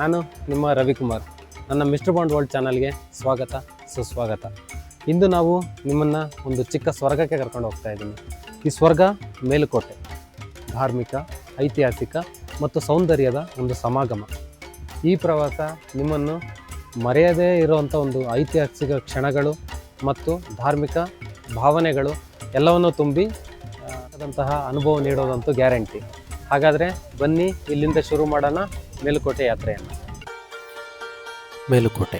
ನಾನು ನಿಮ್ಮ ರವಿಕುಮಾರ್. ನನ್ನ ಮಿಸ್ಟರ್ ಬಾಂಡ್ ವರ್ಲ್ಡ್ ಚಾನಲ್ಗೆ ಸ್ವಾಗತ, ಸುಸ್ವಾಗತ. ಇಂದು ನಾವು ನಿಮ್ಮನ್ನು ಒಂದು ಚಿಕ್ಕ ಸ್ವರ್ಗಕ್ಕೆ ಕರ್ಕೊಂಡು ಹೋಗ್ತಾ ಇದ್ದೀನಿ. ಈ ಸ್ವರ್ಗ ಮೇಲುಕೋಟೆ. ಧಾರ್ಮಿಕ, ಐತಿಹಾಸಿಕ ಮತ್ತು ಸೌಂದರ್ಯದ ಒಂದು ಸಮಾಗಮ. ಈ ಪ್ರವಾಸ ನಿಮ್ಮನ್ನು ಮರೆಯದೇ ಇರುವಂಥ ಒಂದು ಐತಿಹಾಸಿಕ ಕ್ಷಣಗಳು ಮತ್ತು ಧಾರ್ಮಿಕ ಭಾವನೆಗಳು ಎಲ್ಲವನ್ನು ತುಂಬಿ ಆದಂತಹ ಅನುಭವ ನೀಡೋದಂತೂ ಗ್ಯಾರಂಟಿ. ಹಾಗಾದರೆ ಬನ್ನಿ ಇಲ್ಲಿಂದ ಶುರು ಮಾಡೋಣ ಮೇಲುಕೋಟೆ ಯಾತ್ರೆಯನ್ನು. ಮೇಲುಕೋಟೆ.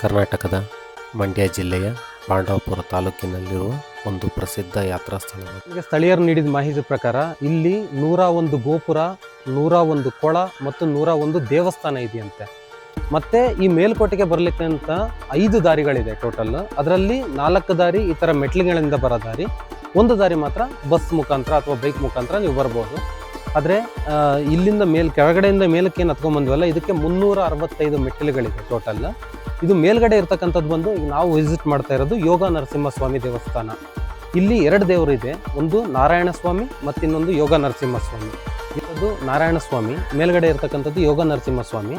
ಕರ್ನಾಟಕದ ಮಂಡ್ಯ ಜಿಲ್ಲೆಯ ಪಾಂಡವಪುರ ತಾಲೂಕಿನಲ್ಲಿರುವ ಒಂದು ಪ್ರಸಿದ್ಧ ಯಾತ್ರಾ ಸ್ಥಳ. ಈಗ ಸ್ಥಳೀಯರು ನೀಡಿದ ಮಾಹಿತಿ ಪ್ರಕಾರ ಇಲ್ಲಿ ನೂರ ಒಂದು ಗೋಪುರ ನೂರ ಒಂದು ಕೊಳ ಮತ್ತು ನೂರ ಒಂದು ದೇವಸ್ಥಾನ ಇದೆಯಂತೆ. ಮತ್ತೆ ಈ ಮೇಲ್ಕೋಟೆಗೆ ಬರಲಿಕ್ಕೆ ಅಂತ ಐದು ದಾರಿಗಳಿದೆ ಟೋಟಲ್. ಅದರಲ್ಲಿ ನಾಲ್ಕು ದಾರಿ ಈ ಥರ ಮೆಟ್ಲುಗಳಿಂದ ಬರೋ ದಾರಿ ಒಂದು ದಾರಿ ಮಾತ್ರ ಬಸ್ ಮುಖಾಂತರ ಅಥವಾ ಬೈಕ್ ಮುಖಾಂತರ ನೀವು ಬರ್ಬೋದು. ಆದರೆ ಇಲ್ಲಿಂದ ಮೇಲ್, ಕೆಳಗಡೆಯಿಂದ ಮೇಲಕ್ಕೆ ಏನು ಹತ್ಕೊಂಡ್ಬಂದ್ವಲ್ಲ ಇದಕ್ಕೆ ಮುನ್ನೂರ ಅರವತ್ತೈದು ಮೆಟ್ಟಿಲುಗಳಿದೆ ಟೋಟಲ್ ಇದು ಮೇಲ್ಗಡೆ ಇರ್ತಕ್ಕಂಥದ್ದು ಬಂದು ನಾವು ವಿಸಿಟ್ ಮಾಡ್ತಾ ಇರೋದು ಯೋಗ ನರಸಿಂಹಸ್ವಾಮಿ ದೇವಸ್ಥಾನ. ಇಲ್ಲಿ ಎರಡು ದೇವರು ಇದೆ, ಒಂದು ನಾರಾಯಣ ಸ್ವಾಮಿ ಮತ್ತಿನ್ನೊಂದು ಯೋಗ ನರಸಿಂಹ ಸ್ವಾಮಿ ಇದು ನಾರಾಯಣ ಸ್ವಾಮಿ ಮೇಲ್ಗಡೆ ಇರ್ತಕ್ಕಂಥದ್ದು ಯೋಗ ನರಸಿಂಹ ಸ್ವಾಮಿ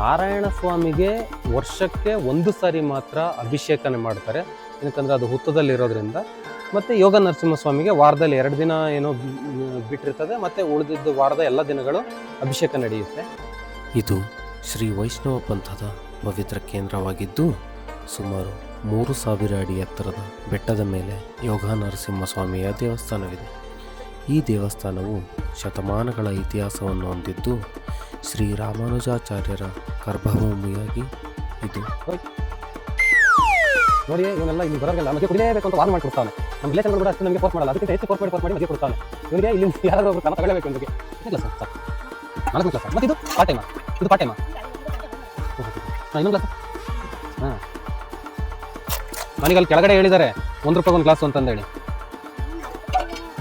ನಾರಾಯಣ ಸ್ವಾಮಿಗೆ ವರ್ಷಕ್ಕೆ ಒಂದು ಸಾರಿ ಮಾತ್ರ ಅಭಿಷೇಕನೆ ಮಾಡ್ತಾರೆ. ಏನಕ್ಕಂದ್ರೆ ಅದು ಹುತ್ತದಲ್ಲಿರೋದ್ರಿಂದ ಮತ್ತು ಯೋಗ ನರಸಿಂಹಸ್ವಾಮಿಗೆ ವಾರದಲ್ಲಿ ಎರಡು ದಿನ ಏನೋ ಬಿಟ್ಟಿರ್ತದೆ ಮತ್ತು ಉಳಿದಿದ್ದು ವಾರದ ಎಲ್ಲ ದಿನಗಳು ಅಭಿಷೇಕ ನಡೆಯುತ್ತೆ. ಇದು ಶ್ರೀ ವೈಷ್ಣವ ಪಂಥದ ಪವಿತ್ರ ಕೇಂದ್ರವಾಗಿದ್ದು ಸುಮಾರು ಮೂರು ಸಾವಿರ ಅಡಿ ಎತ್ತರದ ಬೆಟ್ಟದ ಮೇಲೆ ಯೋಗ ನರಸಿಂಹಸ್ವಾಮಿಯ ದೇವಸ್ಥಾನವಿದೆ. ಈ ದೇವಸ್ಥಾನವು ಶತಮಾನಗಳ ಇತಿಹಾಸವನ್ನು ಹೊಂದಿದ್ದು ಶ್ರೀ ರಾಮಾನುಜಾಚಾರ್ಯರ ಗರ್ಭಭೂಮಿಯಾಗಿ ಇದು. ನೋಡಿ ಇವನ್ನೆಲ್ಲ ಇಲ್ಲಿ ಬರೋಲ್ಲ ನಮಗೆ ಕುಡಿಯಬೇಕು ಅಂತ ವಾದ ಮಾಡ್ಕೊಡ್ತಾನೆ. ನಮ್ಮ ರಿಲೇಷನ್ಗಳು ಕೂಡ ಅಷ್ಟು ನಮಗೆ ಫೋರ್ಸ್ ಮಾಡಲ್ಲ. ಅದಕ್ಕಿಂತ ಹೆಚ್ಚು ಫೋರ್ಸ್ ಮಾಡಿ ಫೋರ್ಸ್ ಮಾಡಿ ಮದುವೆ ಕೊಡ್ತಾನೆ ಇವನಿಗೆ ಇಲ್ಲಿ ಯಾರಾದರೂ ಒಬ್ಬರು ಕ್ರಮ ತಗೊಳ್ಳಬೇಕು ಇವನಿಗೆ. ಇಲ್ಲ ಸರ್ ಸರ್. ನಾಲ್ಕು ಕ್ಲಾಸ್ ಮತ್ತೆ ಇದು ಪಾರ್ಟ್ ಟೈಮ ಇದು ಪಾರ್ಟ್ ಇನ್ನೊಂದು ಕ್ಲಾಸ್ ಹಾಂ. ನನಗೆ ಅಲ್ಲಿ ಕೆಳಗಡೆ ಹೇಳಿದ್ದಾರೆ, ಒಂದು ರೂಪಾಯಿ ಒಂದು ಗ್ಲಾಸು ಅಂತಂದೇಳಿ.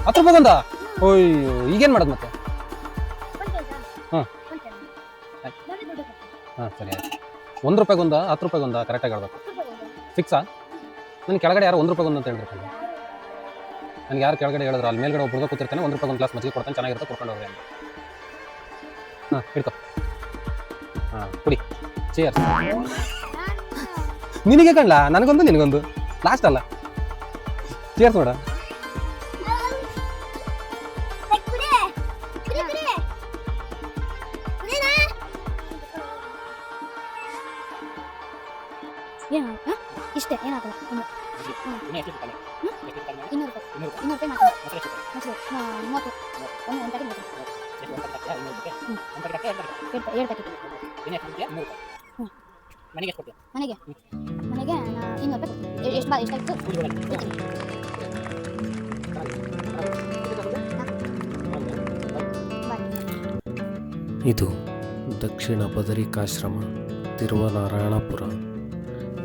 ಹತ್ತು ರೂಪಾಯಿ ಒಂದಾ? ಓಯ್ ಈಗೇನು ಮಾಡೋದು ಮತ್ತೆ? ಹಾಂ. ಹಾಂ, ಸರಿ ಒಂದು ರೂಪಾಯಿಗೊಂದ ಹತ್ತು ರೂಪಾಯಿಗೊಂದ ಕರೆಕ್ಟಾಗಿ ಹೇಳ್ಬೇಕು. ಫಿಕ್ಸಾ ನನಗೆ ಕೆಳಗಡೆ ಯಾರು ಒಂದು ರೂಪಾಯಿಗೊಂದು ಅಂತ ಹೇಳಿದ್ರು. ನನಗೆ ಯಾರು ಕೆಳಗಡೆ ಹೇಳಿದ್ರು, ಅಲ್ಲಿ ಮೇಲ್ಗಡೆ ಒಬ್ಬ ಕೂತಿರ್ತಾನೆ, ಒಂದು ರೂಪಾಯಿ ಒಂದು ಗ್ಲಾಸ್ ಮಜ್ಜಿಗೆ ಕೊಡ್ತಾನೆ, ಚೆನ್ನಾಗಿರುತ್ತೆ ಕೊಡ್ಕೊಂಡು ಹೋಗ್ರಿ ಹಾಂ, ಹಿಡ್ಕೊ. ಹಾಂ, ಕುಡಿ. ಚೇರ್ ನಿನಗೆ ಕಣ್ಲ? ನನಗೊಂದು, ನಿನಗೊಂದು. ಲಾಸ್ಟ್ ಅಲ್ಲ. ಚೇರ್ಸ್ ನೋಡ. ಇದು ದಕ್ಷಿಣ ಬದರಿಕಾಶ್ರಮ, ತಿರುವನಾರಾಯಣಪುರ,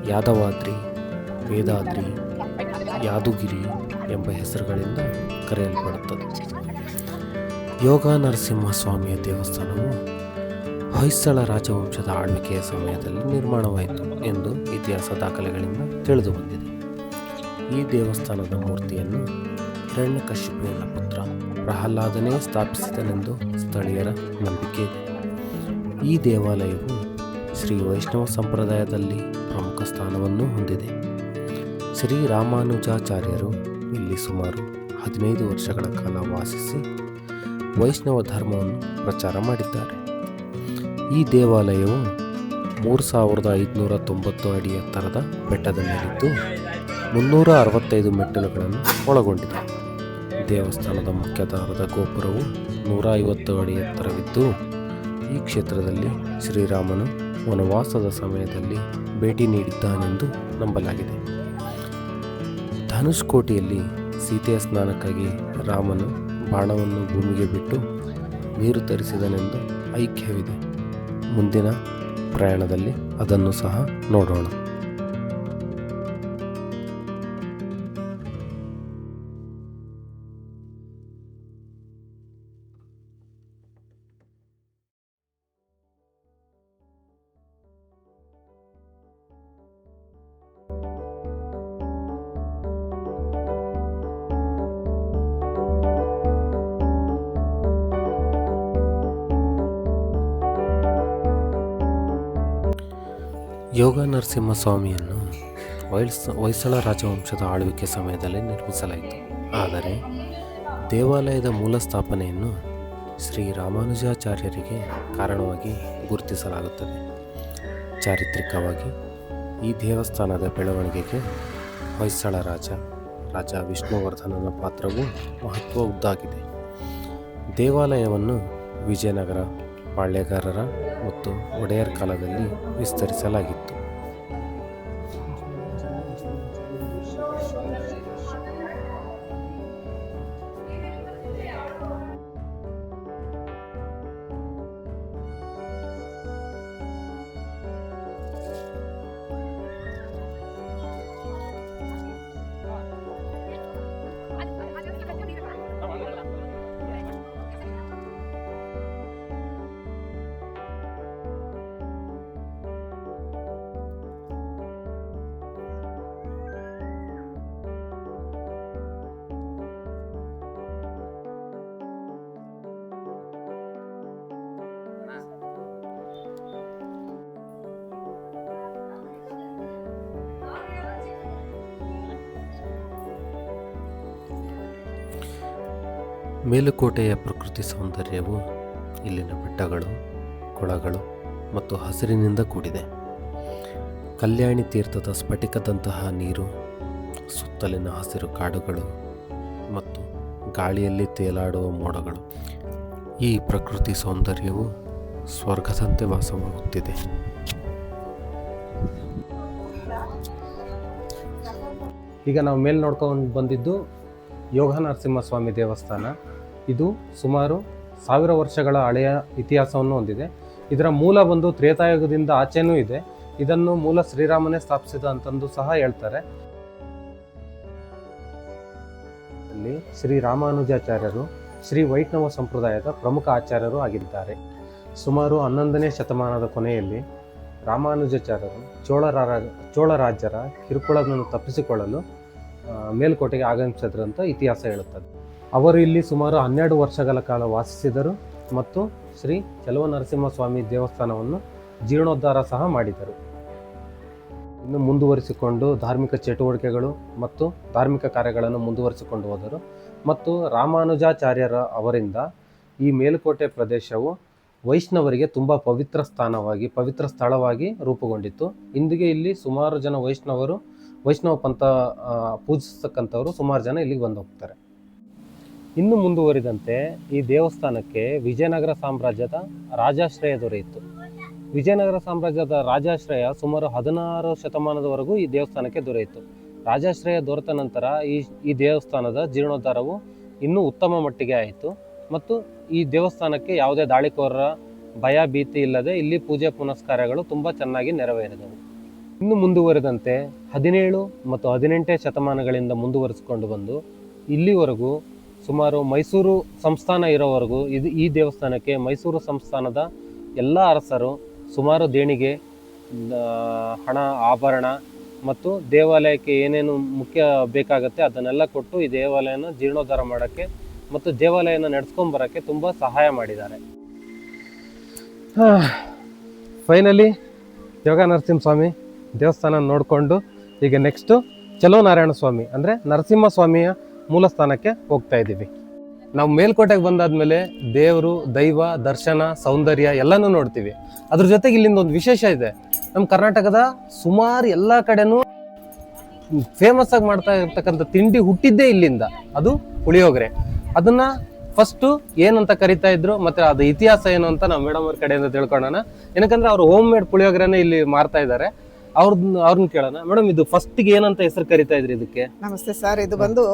ಯಾದವಾದ್ರಿ, ವೇದಾದ್ರಿ, ಯಾದುಗಿರಿ ಎಂಬ ಹೆಸರುಗಳಿಂದ ಕರೆಯಲ್ಪಡುತ್ತದೆ. ಯೋಗ ನರಸಿಂಹಸ್ವಾಮಿಯ ದೇವಸ್ಥಾನವು ಹೊಯ್ಸಳ ರಾಜವಂಶದ ಆಳ್ವಿಕೆಯ ಸಮಯದಲ್ಲಿ ನಿರ್ಮಾಣವಾಯಿತು ಎಂದು ಇತಿಹಾಸ ದಾಖಲೆಗಳಿಂದ ತಿಳಿದು ಬಂದಿದೆ ಈ ದೇವಸ್ಥಾನದ ಮೂರ್ತಿಯನ್ನು ಹಿರಣ್ಯಕಶಿಪುವಿನ ಪುತ್ರ ಪ್ರಹ್ಲಾದನೇ ಸ್ಥಾಪಿಸಿದನೆಂದು ಸ್ಥಳೀಯರ ನಂಬಿಕೆ ಇದೆ. ಈ ದೇವಾಲಯವು ಶ್ರೀ ವೈಷ್ಣವ ಸಂಪ್ರದಾಯದಲ್ಲಿ ಪ್ರಮುಖ ಸ್ಥಾನವನ್ನು ಹೊಂದಿದೆ. ಶ್ರೀ ರಾಮಾನುಜಾಚಾರ್ಯರು ಇಲ್ಲಿ ಸುಮಾರು ಹದಿನೈದು ವರ್ಷಗಳ ಕಾಲ ವಾಸಿಸಿ ವೈಷ್ಣವ ಧರ್ಮವನ್ನು ಪ್ರಚಾರ ಮಾಡಿದ್ದಾರೆ. ಈ ದೇವಾಲಯವು ಮೂರು ಸಾವಿರದ ಐದುನೂರ ತೊಂಬತ್ತು ಅಡಿ ಎತ್ತರದ ಬೆಟ್ಟದ ಮೇಲಿದ್ದು ಮುನ್ನೂರ ಅರವತ್ತೈದು ಮೆಟ್ಟಿಲುಗಳನ್ನು ಒಳಗೊಂಡಿದೆ. ದೇವಸ್ಥಾನದ ಮುಖ್ಯದ್ವಾರದ ಗೋಪುರವು ನೂರ ಐವತ್ತು ಅಡಿ ಎತ್ತರವಿದ್ದು, ಈ ಕ್ಷೇತ್ರದಲ್ಲಿ ಶ್ರೀರಾಮನು ವನವಾಸದ ಸಮಯದಲ್ಲಿ ಭೇಟಿ ನೀಡಿದ್ದಾನೆಂದು ನಂಬಲಾಗಿದೆ. ಧನುಷ್ಕೋಟಿಯಲ್ಲಿ ಸೀತೆಯ ಸ್ನಾನಕ್ಕಾಗಿ ರಾಮನು ಬಾಣವನ್ನು ಭೂಮಿಗೆ ಬಿಟ್ಟು ನೀರು ತರಿಸಿದನೆಂದು ಐಕ್ಯವಿದೆ. ಮುಂದಿನ ಪ್ರಯಾಣದಲ್ಲಿ ಅದನ್ನು ಸಹ ನೋಡೋಣ. ಯೋಗ ನರಸಿಂಹಸ್ವಾಮಿಯನ್ನು ಹೊಯ್ಸ್ ಹೊಯ್ಸಳ ರಾಜವಂಶದ ಆಳ್ವಿಕೆ ಸಮಯದಲ್ಲಿ ನಿರ್ಮಿಸಲಾಯಿತು. ಆದರೆ ದೇವಾಲಯದ ಮೂಲ ಸ್ಥಾಪನೆಯನ್ನು ಶ್ರೀ ರಾಮಾನುಜಾಚಾರ್ಯರಿಗೆ ಕಾರಣವಾಗಿ ಗುರುತಿಸಲಾಗುತ್ತದೆ. ಚಾರಿತ್ರಿಕವಾಗಿ ಈ ದೇವಸ್ಥಾನದ ಬೆಳವಣಿಗೆಗೆ ಹೊಯ್ಸಳ ರಾಜ ರಾಜ ವಿಷ್ಣುವರ್ಧನನ ಪಾತ್ರವು ಮಹತ್ವ ಉದ್ದಾಗಿದೆ. ದೇವಾಲಯವನ್ನು ವಿಜಯನಗರ ಪಾಳ್ಯಗಾರರ ಮತ್ತು ಒಡೆಯರ್ ಕಾಲದಲ್ಲಿ ವಿಸ್ತರಿಸಲಾಗಿತ್ತು. ಮೇಲುಕೋಟೆಯ ಪ್ರಕೃತಿ ಸೌಂದರ್ಯವು ಇಲ್ಲಿನ ಬೆಟ್ಟಗಳು, ಕೊಳಗಳು ಮತ್ತು ಹಸಿರಿನಿಂದ ಕೂಡಿದೆ. ಕಲ್ಯಾಣಿ ತೀರ್ಥದ ಸ್ಫಟಿಕದಂತಹ ನೀರು, ಸುತ್ತಲಿನ ಹಸಿರು ಕಾಡುಗಳು ಮತ್ತು ಗಾಳಿಯಲ್ಲಿ ತೇಲಾಡುವ ಮೋಡಗಳು. ಈ ಪ್ರಕೃತಿ ಸೌಂದರ್ಯವು ಸ್ವರ್ಗದಂತೆ ವಾಸವಾಗುತ್ತಿದೆ. ಈಗ ನಾವು ಮೇಲೆ ನೋಡ್ಕೊಂಡು ಬಂದಿದ್ದು ಯೋಗ ನರಸಿಂಹಸ್ವಾಮಿ ದೇವಸ್ಥಾನ. ಇದು ಸುಮಾರು ಸಾವಿರ ವರ್ಷಗಳ ಹಳೆಯ ಇತಿಹಾಸವನ್ನು ಹೊಂದಿದೆ. ಇದರ ಮೂಲ ಬಂದು ತ್ರೇತಾಯುಗದಿಂದ ಆಚೆನೂ ಇದೆ. ಇದನ್ನು ಮೂಲ ಶ್ರೀರಾಮನೇ ಸ್ಥಾಪಿಸಿದ ಅಂತಂದು ಸಹ ಹೇಳ್ತಾರೆ. ಅಲ್ಲಿ ಶ್ರೀ ರಾಮಾನುಜಾಚಾರ್ಯರು, ಶ್ರೀ ವೈಷ್ಣವ ಸಂಪ್ರದಾಯದ ಪ್ರಮುಖ ಆಚಾರ್ಯರು ಆಗಿದ್ದಾರೆ. ಸುಮಾರು ಹನ್ನೊಂದನೇ ಶತಮಾನದ ಕೊನೆಯಲ್ಲಿ ರಾಮಾನುಜಾಚಾರ್ಯರು ಚೋಳರ ಚೋಳರಾಜರ ಕಿರುಕುಳವನ್ನು ತಪ್ಪಿಸಿಕೊಳ್ಳಲು ಮೇಲ್ಕೋಟೆಗೆ ಆಗಮಿಸಿದ್ರಂತ ಇತಿಹಾಸ ಹೇಳುತ್ತದೆ. ಅವರು ಇಲ್ಲಿ ಸುಮಾರು ಹನ್ನೆರಡು ವರ್ಷಗಳ ಕಾಲ ವಾಸಿಸಿದರು ಮತ್ತು ಶ್ರೀ ಚಲುವ ನರಸಿಂಹಸ್ವಾಮಿ ದೇವಸ್ಥಾನವನ್ನು ಜೀರ್ಣೋದ್ಧಾರ ಸಹ ಮಾಡಿದರು. ಇನ್ನು ಮುಂದುವರಿಸಿಕೊಂಡು ಧಾರ್ಮಿಕ ಚಟುವಟಿಕೆಗಳು ಮತ್ತು ಧಾರ್ಮಿಕ ಕಾರ್ಯಗಳನ್ನು ಮುಂದುವರಿಸಿಕೊಂಡು ಹೋದರು. ಮತ್ತು ರಾಮಾನುಜಾಚಾರ್ಯರ ಅವರಿಂದ ಈ ಮೇಲುಕೋಟೆ ಪ್ರದೇಶವು ವೈಷ್ಣವರಿಗೆ ತುಂಬ ಪವಿತ್ರ ಸ್ಥಾನವಾಗಿ, ಪವಿತ್ರ ಸ್ಥಳವಾಗಿ ರೂಪುಗೊಂಡಿತ್ತು. ಇಂದಿಗೆ ಇಲ್ಲಿ ಸುಮಾರು ಜನ ವೈಷ್ಣವರು, ವೈಷ್ಣವ ಪಂಥ ಪೂಜಿಸ್ತಕ್ಕಂಥವರು ಸುಮಾರು ಜನ ಇಲ್ಲಿಗೆ ಬಂದು ಹೋಗ್ತಾರೆ. ಇನ್ನು ಮುಂದುವರಿದಂತೆ ಈ ದೇವಸ್ಥಾನಕ್ಕೆ ವಿಜಯನಗರ ಸಾಮ್ರಾಜ್ಯದ ರಾಜಾಶ್ರಯ ದೊರೆಯಿತು. ವಿಜಯನಗರ ಸಾಮ್ರಾಜ್ಯದ ರಾಜಾಶ್ರಯ ಸುಮಾರು ಹದಿನಾರು ಶತಮಾನದವರೆಗೂ ಈ ದೇವಸ್ಥಾನಕ್ಕೆ ದೊರೆಯಿತು. ರಾಜಾಶ್ರಯ ದೊರೆತ ನಂತರ ಈ ಈ ದೇವಸ್ಥಾನದ ಜೀರ್ಣೋದ್ಧಾರವು ಇನ್ನೂ ಉತ್ತಮ ಮಟ್ಟಿಗೆ ಆಯಿತು ಮತ್ತು ಈ ದೇವಸ್ಥಾನಕ್ಕೆ ಯಾವುದೇ ದಾಳಿಕೋರರ ಭಯ, ಭೀತಿ ಇಲ್ಲದೆ ಇಲ್ಲಿ ಪೂಜೆ ಪುನಸ್ಕಾರಗಳು ತುಂಬ ಚೆನ್ನಾಗಿ ನೆರವೇರಿದವು. ಇನ್ನು ಮುಂದುವರೆದಂತೆ ಹದಿನೇಳು ಮತ್ತು ಹದಿನೆಂಟೇ ಶತಮಾನಗಳಿಂದ ಮುಂದುವರಿಸಿಕೊಂಡು ಬಂದು ಇಲ್ಲಿವರೆಗೂ ಸುಮಾರು ಮೈಸೂರು ಸಂಸ್ಥಾನ ಇರೋವರೆಗೂ ಇದು ಈ ದೇವಸ್ಥಾನಕ್ಕೆ ಮೈಸೂರು ಸಂಸ್ಥಾನದ ಎಲ್ಲ ಅರಸರು ಸುಮಾರು ದೇಣಿಗೆ ಹಣ, ಆಭರಣ ಮತ್ತು ದೇವಾಲಯಕ್ಕೆ ಏನೇನು ಮುಖ್ಯ ಬೇಕಾಗುತ್ತೆ ಅದನ್ನೆಲ್ಲ ಕೊಟ್ಟು ಈ ದೇವಾಲಯನ ಜೀರ್ಣೋದ್ಧಾರ ಮಾಡೋಕ್ಕೆ ಮತ್ತು ದೇವಾಲಯನ ನಡೆಸ್ಕೊಂಬರೋಕ್ಕೆ ತುಂಬ ಸಹಾಯ ಮಾಡಿದ್ದಾರೆ. ಫೈನಲಿ ಯೋಗ ನರಸಿಂಹಸ್ವಾಮಿ ದೇವಸ್ಥಾನ ನೋಡಿಕೊಂಡು ಈಗ ನೆಕ್ಸ್ಟು ಚಲೋ ನಾರಾಯಣ ಸ್ವಾಮಿ ಅಂದರೆ ನರಸಿಂಹ ಸ್ವಾಮಿಯ ಮೂಲ ಸ್ಥಾನಕ್ಕೆ ಹೋಗ್ತಾ ಇದ್ದೀವಿ. ನಾವು ಮೇಲ್ಕೋಟೆಗೆ ಬಂದಾದ್ಮೇಲೆ ದೇವರು, ದೈವ, ದರ್ಶನ, ಸೌಂದರ್ಯ ಎಲ್ಲನೂ ನೋಡ್ತೀವಿ. ಅದ್ರ ಜೊತೆಗೆ ಇಲ್ಲಿಂದ ಒಂದು ವಿಶೇಷ ಇದೆ. ನಮ್ಮ ಕರ್ನಾಟಕದ ಸುಮಾರು ಎಲ್ಲ ಕಡೆನೂ ಫೇಮಸ್ ಆಗಿ ಮಾಡ್ತಾ ಇರ್ತಕ್ಕಂಥ ತಿಂಡಿ ಹುಟ್ಟಿದ್ದೇ ಇಲ್ಲಿಂದ. ಅದು ಪುಳಿಯೋಗರೆ. ಅದನ್ನ ಫಸ್ಟು ಏನಂತ ಕರಿತಾ ಇದ್ರು ಮತ್ತೆ ಅದು ಇತಿಹಾಸ ಏನು ಅಂತ ನಾವು ಮೇಡಮ್ ಅವ್ರ ಕಡೆಯಿಂದ ತಿಳ್ಕೊಳ್ಳೋಣ. ಏನಕ್ಕಂದ್ರೆ ಅವ್ರು ಹೋಮ್ ಮೇಡ್ ಪುಳಿಯೋಗರೆನೇ ಇಲ್ಲಿ ಮಾರ್ತಾ ಇದ್ದಾರೆ ಅವ್ರನ್ನ ಅವ್ರನ್ನ ಕೇಳೋಣ. ಮೇಡಮ್ ಇದು ಫಸ್ಟ್ಗೆ ಏನಂತ ಹೆಸರು ಕರಿತಾ ಇದ್ರಿ ಇದಕ್ಕೆ? ನಮಸ್ತೆ ಸರ್ ಇದು ಬಂದು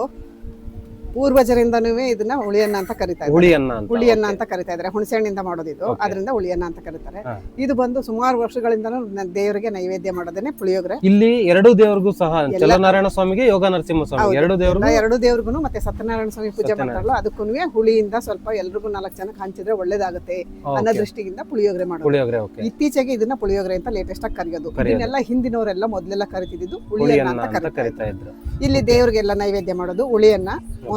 ಪೂರ್ವಜರಿಂದನೂ ಇದನ್ನ ಹುಳಿಯನ್ನ ಅಂತ ಕರಿತಾ ಇದ್ದಾರೆ. ಹುಳಿಯನ್ನ ಅಂತ ಹುಳಿಯನ್ನ ಅಂತ ಕರಿತಾ ಇದ್ದಾರೆ. ಹುಣಸೆಹಣ್ಣಿಂದ ಮಾಡೋದು ಇದು. ಅದರಿಂದ ಹುಳಿಯನ್ನ ಅಂತ ಕರೀತಾರೆ. ಇದು ಬಂದು ಸುಮಾರು ವರ್ಷಗಳಿಂದನೂ ದೇವರಿಗೆ ನೈವೇದ್ಯ ಮಾಡೋದೇನೆ ಪುಳಿಯೋಗರೆ. ಇಲ್ಲಿ ಎರಡು ದೇವರಿಗೂ ಸಹ ಚಲನಾರಾಯಣ ಸ್ವಾಮಿಗೆ ಯೋಗ ನರಸಿಂಹ ಸ್ವಾಮಿ. ಎರಡು ದೇವರು ಎರಡು ದೇವರಿಗೂ ಮತ್ತೆ ಸತ್ಯನಾರಾಯಣ ಸ್ವಾಮಿ ಪೂಜೆ ಮಾಡ್ತಾರಲ್ಲ ಅದಕ್ಕೂ ಹುಳಿಯಿಂದ ಸ್ವಲ್ಪ ಎಲ್ರಿಗೂ ನಾಲ್ಕು ಜನಕ್ಕೆ ಹಂಚಿದ್ರೆ ಒಳ್ಳೇದಾಗುತ್ತೆ ಅನ್ನೋ ದೃಷ್ಟಿಯಿಂದ ಪುಳಿಯೋಗರೆ ಮಾಡೋದು. ಇತ್ತೀಚೆಗೆ ಇದನ್ನ ಪುಳಿಯೋಗರೆ ಅಂತ ಲೇಟೆಸ್ಟ್ ಆಗಿ ಕರೆಯೋದು. ಇದನ್ನೆಲ್ಲ ಹಿಂದಿನವರೆಲ್ಲ ಮೊದಲೆಲ್ಲ ಕರಿತಿದ್ದು ಹುಳಿಯನ್ನ ಅಂತ ಕರಿತಾ. ಇದ್ರು. ಇಲ್ಲಿ ದೇವರಿಗೆಲ್ಲ ನೈವೇದ್ಯ ಮಾಡೋದು ಹುಳಿಯನ್ನ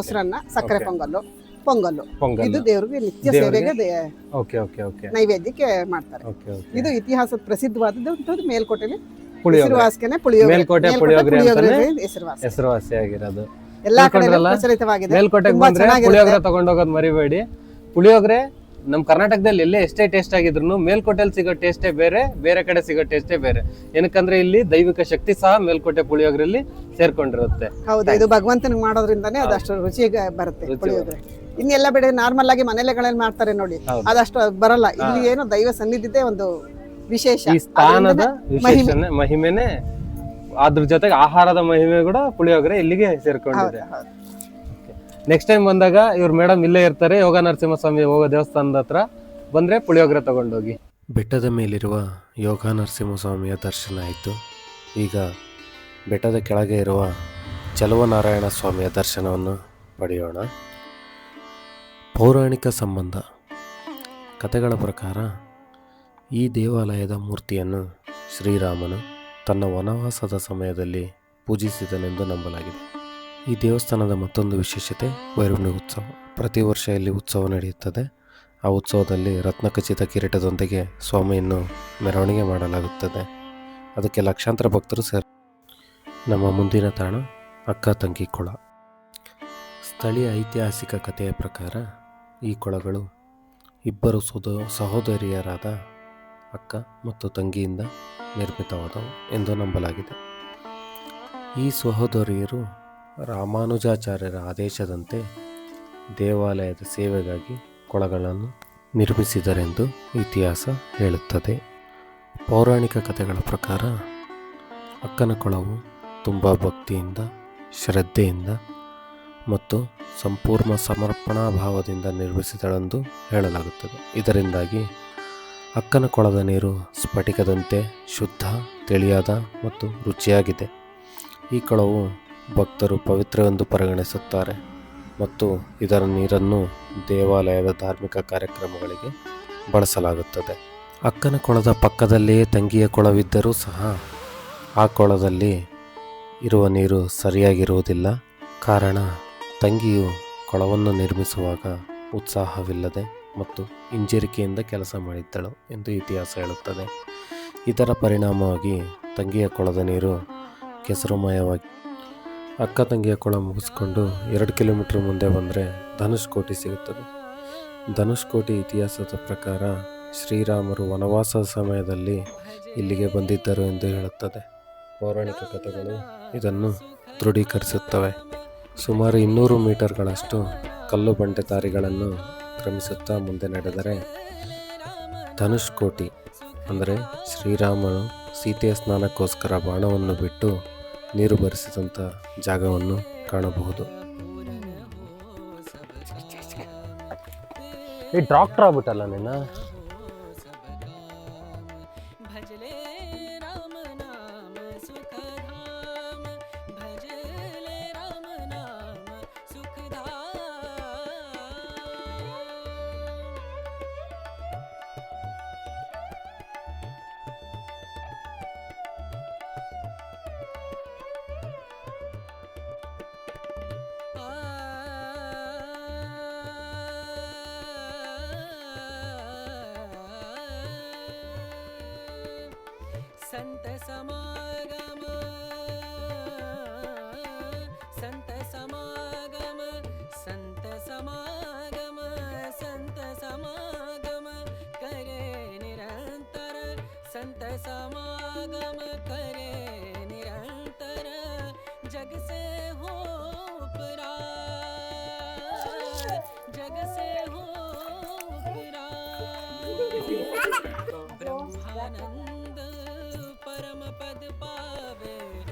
ಮೊಸರನ್ನ ಸಕ್ಕರೆ. ಪೊಂಗಲ್ಲು ಪೊಂಗಲ್ಲು. ಪೊಂಗಲ್ ಇದು ದೇವ್ರಿಗೆ ನಿತ್ಯ ದೇವ್ರಿಗೆ? ಸೇವೆಗೆ ದೇ- ಓಕೆ ಓಕೆ ಓಕೆ ನೈವೇದ್ಯಕ್ಕೆ ಮಾಡ್ತಾರೆ. ಓಕೆ ಓಕೆ ಇದು ಇತಿಹಾಸದ ಪ್ರಸಿದ್ಧವಾದದ್ದು ಮೇಲ್ಕೋಟೆಲಿ. ಪುಳಿಯೋಗರೆ. ಹೆಸರುವಾಸಿಗೆನೆ ಪುಳಿಯೋಗರೆ. ಮೇಲ್ಕೋಟೆ ಪುಳಿಯೋಗರೆ ಅಂತಾನೆ ಹೆಸರುವಾಸಿ. ಎಲ್ಲಾ ಕಡೆ ತಿಳ್ಕೊಂಡ್ರಲ್ಲ? ಪ್ರಚಲಿತವಾಗಿದೆ. ಮೇಲ್ಕೋಟೆಗೆ ತುಂಬಾ ಬಂದ್ರೆ ಚೆನ್ನಾಗಿರುತ್ತೆ. ಪುಳಿಯೋಗರೆ ತಗೊಂಡೋಗೋದು ಮರಿಬೇಡಿ. ಪುಳಿಯೋಗರೆ ನಮ್ ಕರ್ನಾಟಕದಲ್ಲಿ ಎಲ್ಲೇ ಎಷ್ಟೇ ಟೇಸ್ಟ್ ಆಗಿದ್ರು ಮೇಲ್ಕೋಟೆಲ್ ಸಿಗೋ ಟೇಸ್ಟೇ ಬೇರೆ ಬೇರೆ ಕಡೆ ಸಿಗೋ ಟೇಸ್ಟೇ ಬೇರೆ. ಏನಕ್ಕಂದ್ರೆ ಇಲ್ಲಿ ದೈವಿಕ ಶಕ್ತಿ ಸಹ ಮೇಲ್ಕೋಟೆ ಪುಳಿಯೋಗರಲ್ಲಿ ಸೇರ್ಕೊಂಡಿರುತ್ತೆ. ಹೌದು? ಇದು ಭಗವಂತನಿಗೆ ಮಾಡೋದ್ರಿಂದಾನೇ ಅದಷ್ಟು ರುಚಿ ಬರುತ್ತೆ ಪುಳಿಯೋಗರೆ. ಇನ್ನೆಲ್ಲ ಬೆಳೆ ನಾರ್ಮಲ್ ಆಗಿ ಮನೆಲೆಗಳಲ್ಲಿ ಮಾಡ್ತಾರೆ ನೋಡಿ. ಅದಷ್ಟು ಬರಲ್ಲ. ಇಲ್ಲಿ ಏನು ದೈವ ಸನ್ನಿಧಿದೆ ಒಂದು ವಿಶೇಷ. ಈ ಸ್ಥಾನದ ವಿಶೇಷನೆ ಮಹಿಮೆನೆ ಅದ್ರ ಜೊತೆಗೆ ಆಹಾರದ ಮಹಿಮೆ ಕೂಡ ಪುಳಿಯೋಗರೆ ಇಲ್ಲಿಗೆ ಸೇರ್ಕೊಂಡಿದೆ. ನೆಕ್ಸ್ಟ್ ಟೈಮ್ ಬಂದಾಗ ಇವ್ರ ಮೇಡಮ್ ಇಲ್ಲೇ ಇರ್ತಾರೆ, ಯೋಗ ನರಸಿಂಹಸ್ವಾಮಿ ಹೋಗೋ ದೇವಸ್ಥಾನದ ಹತ್ರ ಬಂದ್ರೆ ಪುಳಿಯೋಗರೆ ತಗೊಂಡೋಗಿ. ಬೆಟ್ಟದ ಮೇಲಿರುವ ಯೋಗ ನರಸಿಂಹಸ್ವಾಮಿಯ ದರ್ಶನ ಆಯಿತು. ಈಗ ಬೆಟ್ಟದ ಕೆಳಗೆ ಇರುವ ಚಲುವನಾರಾಯಣ ಸ್ವಾಮಿಯ ದರ್ಶನವನ್ನು ಪಡೆಯೋಣ. ಪೌರಾಣಿಕ ಸಂಬಂಧ. ಕಥೆಗಳ ಪ್ರಕಾರ ಈ ದೇವಾಲಯದ ಮೂರ್ತಿಯನ್ನು ಶ್ರೀರಾಮನು ತನ್ನ ವನವಾಸದ ಸಮಯದಲ್ಲಿ ಪೂಜಿಸಿದನೆಂದು ನಂಬಲಾಗಿದೆ. ಈ ದೇವಸ್ಥಾನದ ಮತ್ತೊಂದು ವಿಶೇಷತೆ ವೈರುಣ್ಯ ಉತ್ಸವ. ಪ್ರತಿ ವರ್ಷ ಇಲ್ಲಿ ಉತ್ಸವ ನಡೆಯುತ್ತದೆ. ಆ ಉತ್ಸವದಲ್ಲಿ ರತ್ನಖಚಿತ ಕಿರೀಟದೊಂದಿಗೆ ಸ್ವಾಮಿಯನ್ನು ಮೆರವಣಿಗೆ ಮಾಡಲಾಗುತ್ತದೆ. ಅದಕ್ಕೆ ಲಕ್ಷಾಂತರ ಭಕ್ತರು ಸೇರ್, ನಮ್ಮ ಮುಂದಿನ ತಾಣ ಅಕ್ಕ ತಂಗಿ ಕೊಳ. ಸ್ಥಳೀಯ ಐತಿಹಾಸಿಕ ಕಥೆಯ ಪ್ರಕಾರ ಈ ಕೊಳಗಳು ಇಬ್ಬರು ಸೋದ ಸಹೋದರಿಯರಾದ ಅಕ್ಕ ಮತ್ತು ತಂಗಿಯಿಂದ ನಿರ್ಮಿತವಾದವು ಎಂದು ನಂಬಲಾಗಿದೆ. ಈ ಸಹೋದರಿಯರು ರಾಮಾನುಜಾಚಾರ್ಯರ ಆದೇಶದಂತೆ ದೇವಾಲಯದ ಸೇವೆಗಾಗಿ ಕೊಳಗಳನ್ನು ನಿರ್ಮಿಸಿದರೆಂದು ಇತಿಹಾಸ ಹೇಳುತ್ತದೆ. ಪೌರಾಣಿಕ ಕಥೆಗಳ ಪ್ರಕಾರ ಅಕ್ಕನ ಕೊಳವು ತುಂಬ ಭಕ್ತಿಯಿಂದ, ಶ್ರದ್ಧೆಯಿಂದ ಮತ್ತು ಸಂಪೂರ್ಣ ಸಮರ್ಪಣಾ ಭಾವದಿಂದ ನಿರ್ಮಿಸಿದಳೆಂದು ಹೇಳಲಾಗುತ್ತದೆ. ಇದರಿಂದಾಗಿ ಅಕ್ಕನ ಕೊಳದ ನೀರು ಸ್ಫಟಿಕದಂತೆ ಶುದ್ಧ, ತಿಳಿಯಾದ ಮತ್ತು ರುಚಿಯಾಗಿದೆ. ಈ ಕೊಳವು ಭಕ್ತರು ಪವಿತ್ರವೆಂದು ಪರಿಗಣಿಸುತ್ತಾರೆ ಮತ್ತು ಇದರ ನೀರನ್ನು ದೇವಾಲಯದ ಧಾರ್ಮಿಕ ಕಾರ್ಯಕ್ರಮಗಳಿಗೆ ಬಳಸಲಾಗುತ್ತದೆ. ಅಕ್ಕನ ಕೊಳದ ಪಕ್ಕದಲ್ಲಿಯೇ ತಂಗಿಯ ಕೊಳವಿದ್ದರೂ ಸಹ ಆ ಕೊಳದಲ್ಲಿ ಇರುವ ನೀರು ಸರಿಯಾಗಿರುವುದಿಲ್ಲ. ಕಾರಣ, ತಂಗಿಯು ಕೊಳವನ್ನು ನಿರ್ಮಿಸುವಾಗ ಉತ್ಸಾಹವಿಲ್ಲದೆ ಮತ್ತು ಹಿಂಜರಿಕೆಯಿಂದ ಕೆಲಸ ಮಾಡಿದ್ದಳು ಎಂದು ಇತಿಹಾಸ ಹೇಳುತ್ತದೆ. ಇದರ ಪರಿಣಾಮವಾಗಿ ತಂಗಿಯ ಕೊಳದ ನೀರು ಕೆಸರುಮಯವಾಗಿ ಅಕ್ಕ ತಂಗಿಯ ಕೊಳ ಮುಗಿಸ್ಕೊಂಡು ಎರಡು ಕಿಲೋಮೀಟ್ರ್ ಮುಂದೆ ಬಂದರೆ ಧನುಷ್ಕೋಟಿ ಸಿಗುತ್ತದೆ. ಧನುಷ್ಕೋಟಿ ಇತಿಹಾಸದ ಪ್ರಕಾರ ಶ್ರೀರಾಮರು ವನವಾಸ ಸಮಯದಲ್ಲಿ ಇಲ್ಲಿಗೆ ಬಂದಿದ್ದರು ಎಂದು ಹೇಳುತ್ತದೆ. ಪೌರಾಣಿಕ ಕಥೆಗಳು ಇದನ್ನು ದೃಢೀಕರಿಸುತ್ತವೆ. ಸುಮಾರು ಇನ್ನೂರು ಮೀಟರ್ಗಳಷ್ಟು ಕಲ್ಲು ಬಂಡೆ ದಾರಿಗಳನ್ನು ಕ್ರಮಿಸುತ್ತಾ ಮುಂದೆ ನಡೆದರೆ ಧನುಷ್ಕೋಟಿ, ಅಂದರೆ ಶ್ರೀರಾಮನು ಸೀತೆಯ ಸ್ನಾನಕ್ಕೋಸ್ಕರ ಬಾಣವನ್ನು ಬಿಟ್ಟು ನೀರು ಬರಿಸಿದಂಥ ಜಾಗವನ್ನು ಕಾಣಬಹುದು. ಈ ಡಾಕ್ಟರ್ ಆಗ್ಬಿಟ್ಟಲ್ಲ ನಿನ್ನ? सन्त समागम सन्त समागम करे निरन्तर सन्त समागम करे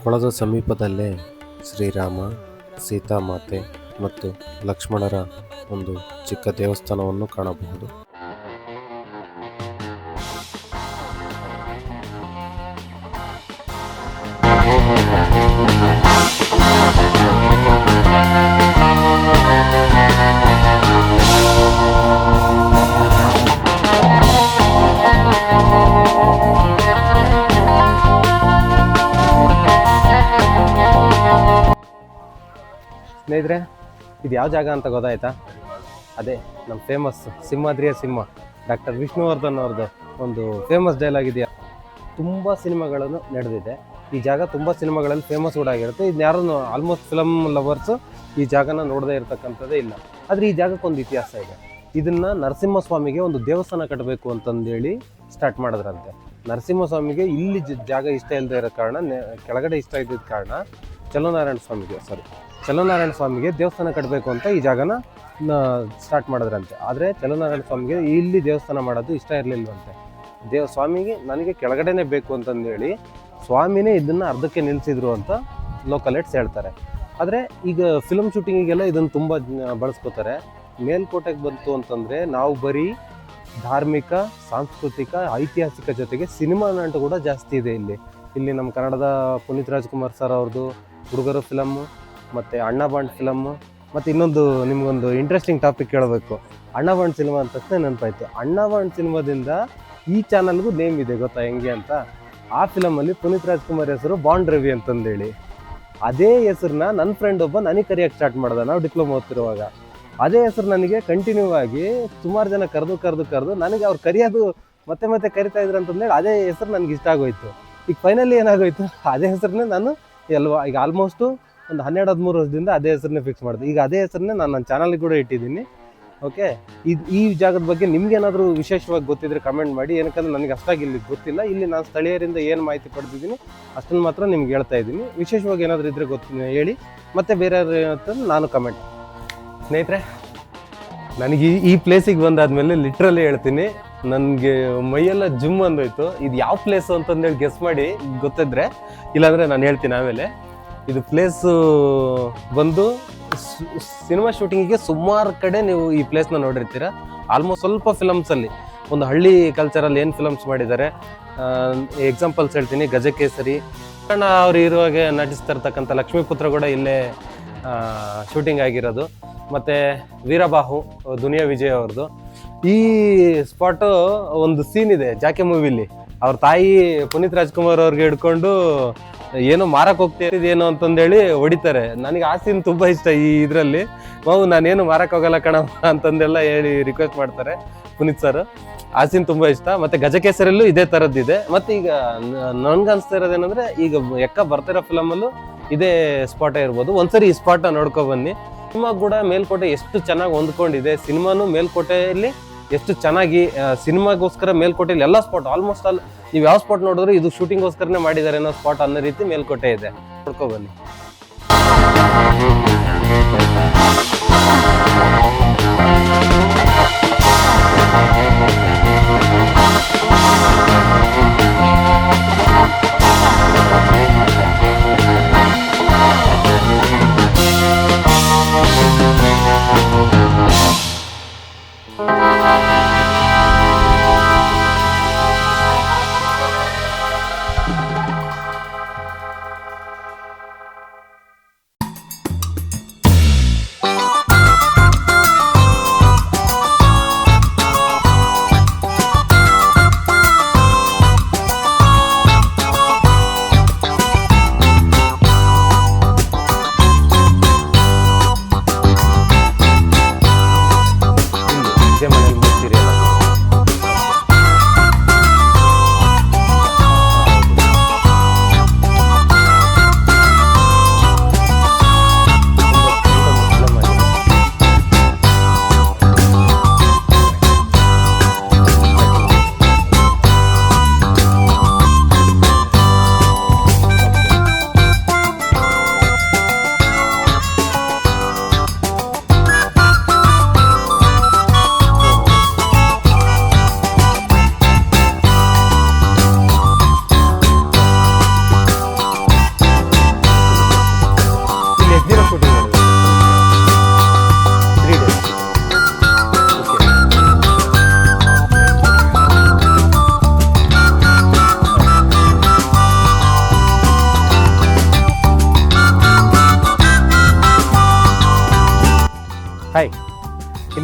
ಕೊಳದ ಸಮೀಪದಲ್ಲೇ ಶ್ರೀರಾಮ ಸೀತಾಮಾತೆ ಮತ್ತು ಲಕ್ಷ್ಮಣರ ಒಂದು ಚಿಕ್ಕ ದೇವಸ್ಥಾನವನ್ನು ಕಾಣಬಹುದು. ಇದು ಯಾವ ಜಾಗ ಅಂತ ಗೊತ್ತಾಯ್ತಾ? ಅದೇ, ನಮ್ಮ ಫೇಮಸ್ ಸಿಂಹಾದ್ರಿಯ ಸಿಂಹ. ಡಾಕ್ಟರ್ ವಿಷ್ಣುವರ್ಧನ್ ಅವ್ರದ್ದು ಒಂದು ಫೇಮಸ್ ಡೈಲಾಗ್ ಇದೆಯಾ? ತುಂಬ ಸಿನಿಮಾಗಳನ್ನು ನಡೆದಿದೆ. ಈ ಜಾಗ ತುಂಬ ಸಿನಿಮಾಗಳಲ್ಲಿ ಫೇಮಸ್ ಕೂಡ ಆಗಿರುತ್ತೆ. ಇದು ಯಾರು ಆಲ್ಮೋಸ್ಟ್ ಫಿಲಮ್ ಲವರ್ಸು ಈ ಜಾಗನ ನೋಡದೇ ಇರತಕ್ಕಂಥದ್ದೇ ಇಲ್ಲ. ಆದರೆ ಈ ಜಾಗಕ್ಕೊಂದು ಇತಿಹಾಸ ಇದೆ. ಇದನ್ನು ನರಸಿಂಹಸ್ವಾಮಿಗೆ ಒಂದು ದೇವಸ್ಥಾನ ಕಟ್ಟಬೇಕು ಅಂತಂದೇಳಿ ಸ್ಟಾರ್ಟ್ ಮಾಡಿದ್ರಂತೆ. ನರಸಿಂಹಸ್ವಾಮಿಗೆ ಇಲ್ಲಿ ಜಾಗ ಇಷ್ಟ ಇಲ್ಲದೆ ಇರೋ ಕಾರಣ ಕೆಳಗಡೆ ಇಷ್ಟ ಇದ್ದಿದ್ದ ಕಾರಣ, ಚಲನಾರಾಯಣ ಸ್ವಾಮಿಗೆ ಸಾರಿ ಚಲನಾರಾಯಣ ಸ್ವಾಮಿಗೆ ದೇವಸ್ಥಾನ ಕಟ್ಟಬೇಕು ಅಂತ ಈ ಜಾಗನ ಸ್ಟಾರ್ಟ್ ಮಾಡಿದ್ರಂತೆ. ಆದರೆ ಚಲನಾರಾಯಣ ಸ್ವಾಮಿಗೆ ಇಲ್ಲಿ ದೇವಸ್ಥಾನ ಮಾಡೋದು ಇಷ್ಟ ಇರಲಿಲ್ಲವಂತೆ ದೇವ, ಸ್ವಾಮಿಗೆ ನನಗೆ ಕೆಳಗಡೆನೇ ಬೇಕು ಅಂತಂದೇಳಿ ಸ್ವಾಮಿನೇ ಇದನ್ನು ಅರ್ಧಕ್ಕೆ ನಿಲ್ಲಿಸಿದ್ರು ಅಂತ ಲೋಕಲೇಟ್ಸ್ ಹೇಳ್ತಾರೆ. ಆದರೆ ಈಗ ಫಿಲಮ್ ಶೂಟಿಂಗಿಗೆಲ್ಲ ಇದನ್ನು ತುಂಬ ಬಳಸ್ಕೋತಾರೆ. ಮೇಲ್ಕೋಟೆಗೆ ಬಂತು ಅಂತಂದರೆ ನಾವು ಬರೀ ಧಾರ್ಮಿಕ, ಸಾಂಸ್ಕೃತಿಕ, ಐತಿಹಾಸಿಕ ಜೊತೆಗೆ ಸಿನಿಮಾ ನಂಟು ಕೂಡ ಜಾಸ್ತಿ ಇದೆ ಇಲ್ಲಿ. ಇಲ್ಲಿ ನಮ್ಮ ಕನ್ನಡದ ಪುನೀತ್ ರಾಜ್ಕುಮಾರ್ ಸರ್ ಅವ್ರದ್ದು ಹುಡುಗರು ಫಿಲಮ್ಮು ಮತ್ತು ಅಣ್ಣ ಬಾಂಡ್ ಫಿಲಮ್ಮು ಮತ್ತು ಇನ್ನೊಂದು ನಿಮಗೊಂದು ಇಂಟ್ರೆಸ್ಟಿಂಗ್ ಟಾಪಿಕ್ ಕೇಳಬೇಕು. ಅಣ್ಣ ಬಾಂಡ್ ಸಿನಿಮಾ ಅಂತ ತಕ್ಷಣ ನೆನಪಾಯ್ತು. ಅಣ್ಣ ಬಾಂಡ್ ಸಿನಿಮಾದಿಂದ ಈ ಚಾನಲ್ಗೂ ನೇಮ್ ಇದೆ, ಗೊತ್ತಾ? ಹೆಂಗೆ ಅಂತ? ಆ ಫಿಲಮಲ್ಲಿ ಪುನೀತ್ ರಾಜ್ಕುಮಾರ್ ಹೆಸರು ಬಾಂಡ್ ರವಿ ಅಂತಂದೇಳಿ. ಅದೇ ಹೆಸರನ್ನ ನನ್ನ ಫ್ರೆಂಡ್ ಒಬ್ಬ ನನಗೆ ಕರಿಯೋಕ್ಕೆ ಸ್ಟಾರ್ಟ್ ಮಾಡ್ದೆ, ನಾವು ಡಿಪ್ಲೊಮಾ ಓದ್ತಿರುವಾಗ. ಅದೇ ಹೆಸರು ನನಗೆ ಕಂಟಿನ್ಯೂ ಆಗಿ ಸುಮಾರು ಜನ ಕರೆದು ಕರೆದು ಕರೆದು ನನಗೆ ಅವ್ರು ಕರೆಯೋದು ಮತ್ತೆ ಮತ್ತೆ ಕರಿತಾ ಇದ್ರು ಅಂತಂದೇಳಿ ಅದೇ ಹೆಸರು ನನಗೆ ಇಷ್ಟ ಆಗೋಯ್ತು. ಈಗ ಫೈನಲಿ ಏನಾಗೋಯ್ತು? ಅದೇ ಹೆಸರನ್ನೇ ನಾನು ಎಲ್ವಾ ಈಗ ಆಲ್ಮೋಸ್ಟು ಒಂದು ಹನ್ನೆರಡು, ಹದಿಮೂರು ವರ್ಷದಿಂದ ಅದೇ ಹೆಸರನ್ನೇ ಫಿಕ್ಸ್ ಮಾಡಿದೆ ಈಗ ಅದೇ ಹೆಸರನ್ನೇ ನಾನು ನನ್ನ ಚಾನಲ್ಗೆ ಕೂಡ ಇಟ್ಟಿದ್ದೀನಿ. ಓಕೆ ಇದು ಈ ಜಾಗದ ಬಗ್ಗೆ ನಿಮ್ಗೆ ಏನಾದರೂ ವಿಶೇಷವಾಗಿ ಗೊತ್ತಿದ್ರೆ ಕಮೆಂಟ್ ಮಾಡಿ. ಏನಕ್ಕಂದ್ರೆ ನನಗೆ ಅಷ್ಟಾಗಿ ಇಲ್ಲಿ ಗೊತ್ತಿಲ್ಲ. ಇಲ್ಲಿ ನಾನು ಸ್ಥಳೀಯರಿಂದ ಏನು ಮಾಹಿತಿ ಪಡೆದಿದ್ದೀನಿ, ಅಷ್ಟನ್ನು ಮಾತ್ರ ನಿಮ್ಗೆ ಹೇಳ್ತಾ ಇದ್ದೀನಿ. ವಿಶೇಷವಾಗಿ ಏನಾದರೂ ಇದ್ರೆ ಗೊತ್ತು ಹೇಳಿ. ಮತ್ತೆ ಬೇರೆ ಅಂತಂದು ನಾನು ಕಮೆಂಟ್ ಸ್ನೇಹಿತರೆ, ನನಗೆ ಈ- ಈ ಪ್ಲೇಸಿಗೆ ಬಂದಾದ್ಮೇಲೆ ಲಿಟ್ರಲಿ ಹೇಳ್ತೀನಿ. ನನಗೆ ಮೈಯೆಲ್ಲ ಜುಮ್ ಅಂದೋಯ್ತು ಇದು ಯಾವ ಪ್ಲೇಸು ಅಂತಂದೇಳಿ ಗೆಸ್ ಮಾಡಿ ಗೊತ್ತಿದ್ರೆ, ಇಲ್ಲಾಂದರೆ ನಾನು ಹೇಳ್ತೀನಿ ಆಮೇಲೆ. ಇದು ಪ್ಲೇಸ್ ಬಂದು ಸಿನಿಮಾ ಶೂಟಿಂಗಿಗೆ ಸುಮಾರು ಕಡೆ ನೀವು ಈ ಪ್ಲೇಸ್ನ ನೋಡಿರ್ತೀರ. ಆಲ್ಮೋಸ್ಟ್ ಸ್ವಲ್ಪ ಫಿಲಮ್ಸಲ್ಲಿ ಒಂದು ಹಳ್ಳಿ ಕಲ್ಚರಲ್ಲಿ ಏನು ಫಿಲಮ್ಸ್ ಮಾಡಿದ್ದಾರೆ? ಎಕ್ಸಾಂಪಲ್ಸ್ ಹೇಳ್ತೀನಿ. ಗಜಕೇಸರಿ. ಕಣ್ಣ ಅವ್ರು ಇರುವಾಗ ನಟಿಸ್ತಾ ಇರ್ತಕ್ಕಂಥ ಲಕ್ಷ್ಮೀಪುತ್ರ ಕೂಡ ಇಲ್ಲೇ ಶೂಟಿಂಗ್ ಆಗಿರೋದು. ಮತ್ತು ವೀರಬಾಹು, ದುನಿಯಾ ವಿಜಯ್ ಅವ್ರದ್ದು ಈ ಸ್ಪಾಟು ಒಂದು ಸೀನ್ ಇದೆ ಜಾಕೆ ಮೂವಿಲಿ ಅವ್ರ ತಾಯಿ ಪುನೀತ್ ರಾಜ್ಕುಮಾರ್ ಅವ್ರಿಗೆ ಹಿಡ್ಕೊಂಡು ಏನೋ ಮಾರಕ್ ಹೋಗ್ತಿದ್ದೇನೋ ಅಂತಂದೇಳಿ ಹೊಡಿತಾರೆ. ನನಗೆ ಆ ತುಂಬಾ ಇಷ್ಟ ಈ ಇದರಲ್ಲಿ. ಮಾವು ನಾನೇನು ಮಾರಕ್ ಹೋಗಲ್ಲ ಕಣ ಅಂತಂದೆಲ್ಲ ಹೇಳಿ ರಿಕ್ವೆಸ್ಟ್ ಮಾಡ್ತಾರೆ ಪುನೀತ್ ಸರ್ ಆ ಸೀನ್ ತುಂಬಾ ಇಷ್ಟ. ಮತ್ತೆ ಗಜಕೇಸರಲ್ಲೂ ಇದೇ ತರದ್ದಿದೆ ಮತ್ತೆ ಈಗ ನನ್ಗನ್ಸ್ತಾ ಇರೋದೇನಂದ್ರೆ ಈಗ ಎಕ್ಕ ಬರ್ತಿರೋ ಫಿಲಮಲ್ಲೂ ಇದೇ ಸ್ಪಾಟ ಇರ್ಬೋದು. ಒಂದ್ಸರಿ ಈ ಸ್ಪಾಟ್ ನೋಡ್ಕೊ ಬನ್ನಿ. ಸಿನಿಮಾ ಕೂಡ ಮೇಲ್ಕೋಟೆ ಎಷ್ಟು ಚೆನ್ನಾಗಿ ಹೊಂದ್ಕೊಂಡಿದೆ. ಸಿನಿಮಾನು ಮೇಲ್ಕೋಟೆಯಲ್ಲಿ ಎಷ್ಟು ಚೆನ್ನಾಗಿ ಸಿನಿಮಾಗೋಸ್ಕರ ಮೇಲ್ಕೋಟೆಯಲ್ಲಿ ಎಲ್ಲ ಸ್ಪಾಟ್ ಆಲ್ಮೋಸ್ಟ್ ಆಲ್ ನೀವು ಯಾವ ಸ್ಪಾಟ್ ನೋಡಿದ್ರು ಇದು ಶೂಟಿಂಗ್ಗೋಸ್ಕರನೇ ಮಾಡಿದ್ದಾರೆ ಅನ್ನೋ ಸ್ಪಾಟ್ ಅನ್ನೋ ರೀತಿ ಮೇಲ್ಕೋಟೆ ಇದೆ. ನೋಡ್ಕೊ ಬನ್ನಿ.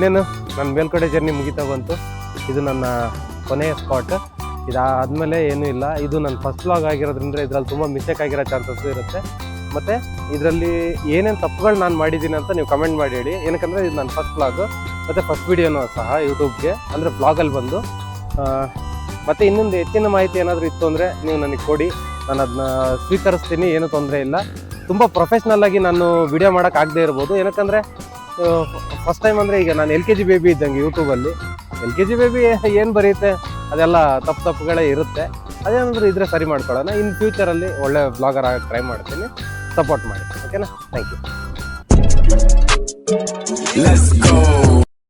ಇನ್ನೇನು ನನ್ನ ಮೇಲ್ಕಡೆ ಜರ್ನಿ ಮುಗಿತಾ ಬಂತು. ಇದು ನನ್ನ ಕೊನೆಯ ಸ್ಪಾಟ್ ಇದಾದಮೇಲೆ ಏನೂ ಇಲ್ಲ. ಇದು ನನ್ನ ಫಸ್ಟ್ ಬ್ಲಾಗ್ ಆಗಿರೋದ್ರಿಂದ ಇದರಲ್ಲಿ ತುಂಬ ಮಿಸ್ಟೇಕ್ ಆಗಿರೋ ಚಾನ್ಸಸ್ ಇರುತ್ತೆ. ಮತ್ತು ಇದರಲ್ಲಿ ಏನೇನು ತಪ್ಪುಗಳು ನಾನು ಮಾಡಿದ್ದೀನಿ ಅಂತ ನೀವು ಕಮೆಂಟ್ ಮಾಡಿ ಹೇಳಿ. ಏನಕ್ಕಂದರೆ ಇದು ನನ್ನ ಫಸ್ಟ್ ಬ್ಲಾಗ್ ಮತ್ತು ಫಸ್ಟ್ ವೀಡಿಯೋನೂ ಸಹ ಯೂಟ್ಯೂಬ್ಗೆ ಅಂದರೆ ಬ್ಲಾಗಲ್ಲಿ ಬಂದು. ಮತ್ತು ಇನ್ನೊಂದು ಹೆಚ್ಚಿನ ಮಾಹಿತಿ ಏನಾದರೂ ಇತ್ತು ಅಂದರೆ ನೀವು ನನಗೆ ಕೊಡಿ. ನಾನು ಅದನ್ನ ಸ್ವೀಕರಿಸ್ತೀನಿ, ಏನೂ ತೊಂದರೆ ಇಲ್ಲ. ತುಂಬ ಪ್ರೊಫೆಷ್ನಲ್ಲಾಗಿ ನಾನು ವಿಡಿಯೋ ಮಾಡೋಕ್ಕಾಗದೇ ಇರ್ಬೋದು. ಏನಕ್ಕಂದರೆ ಫಸ್ಟ್ ಟೈಮ್ ಅಂದರೆ ಈಗ ನಾನು ಎಲ್ ಕೆ ಜಿ ಬೇಬಿ ಇದ್ದಂಗೆ ಯೂಟ್ಯೂಬಲ್ಲಿ ಎಲ್ ಕೆ ಜಿ ಬೇಬಿ ಏನು ಬರೆಯುತ್ತೆ ಅದೆಲ್ಲ ತಪ್ಪು ತಪ್ಪುಗಳೇ ಇರುತ್ತೆ. ಅದೇನಾದರೂ ಇದ್ರೆ ಸರಿ ಮಾಡ್ಕೊಳ್ಳೋಣ. ಇನ್ ಫ್ಯೂಚರಲ್ಲಿ ಒಳ್ಳೆ ಬ್ಲಾಗರ್ ಆಗಿ ಟ್ರೈ ಮಾಡ್ತೀನಿ. ಸಪೋರ್ಟ್ ಮಾಡಿ. ಓಕೆನಾ ಥ್ಯಾಂಕ್ ಯು